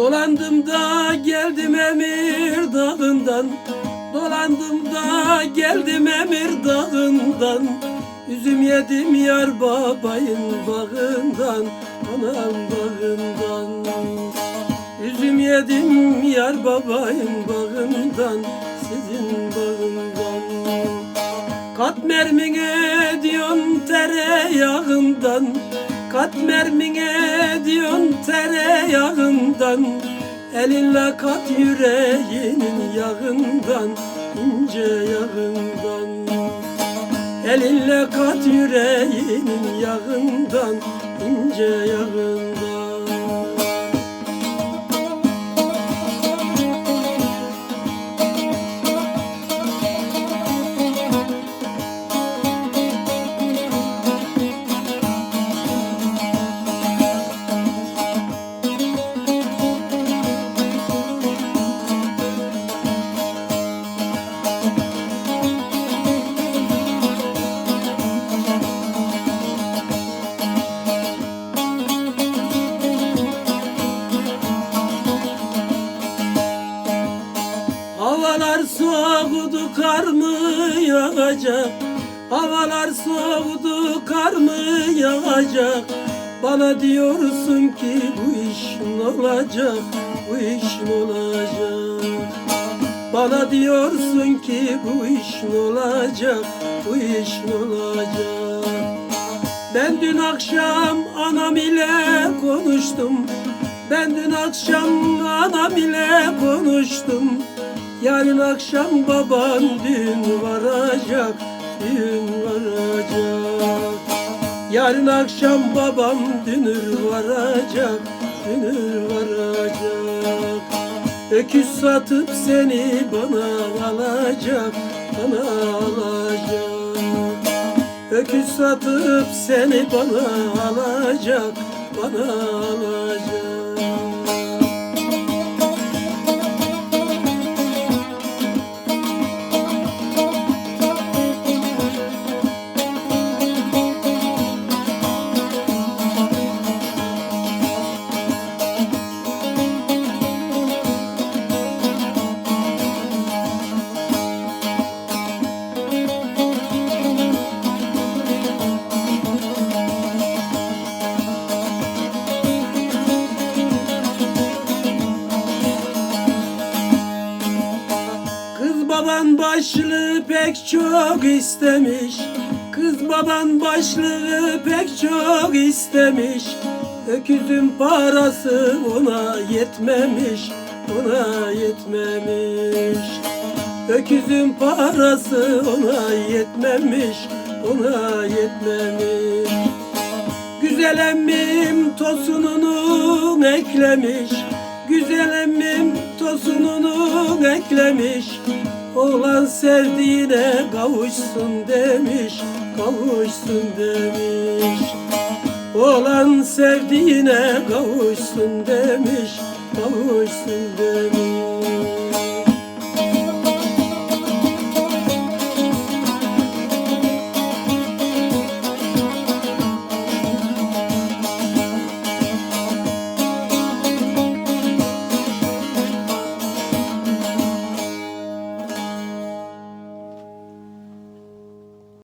Dolandım da geldim emir dağından. Dolandım da geldim emir dağından. Üzüm yedim yar babayın bağından Anam bağından. Üzüm yedim yar babayın bağından Sizin bağından. Kat mermin ediyon tereyağından Kat mermin ediyon tereyağından. Elinle kat yüreğinin yağından ince yağından. Elinle kat yüreğinin yağından ince yağından soğudu kar mı yağacak? Havalar soğudu kar mı yağacak? Bana diyorsun ki bu iş ne olacak? Bu iş ne olacak? Bana diyorsun ki bu iş ne olacak? Bu iş ne olacak? Ben dün akşam anam ile konuştum. Ben dün akşam anam ile konuştum Yarın akşam baban düğün varacak Düğün varacak. Yarın akşam babam dünür varacak Dünür varacak. Öküz satıp seni bana alacak Bana alacak. Öküz satıp seni bana alacak, bana alacak. Baban başlığı pek çok istemiş. Kız baban başlığı pek çok istemiş. Öküzün parası ona yetmemiş Ona yetmemiş. Öküzün parası ona yetmemiş Ona yetmemiş. Güzel emmim tosununu eklemiş. Güzel emmim tosununu eklemiş Oğlan sevdiğine kavuşsun demiş Kavuşsun demiş. Oğlan sevdiğine kavuşsun demiş Kavuşsun demiş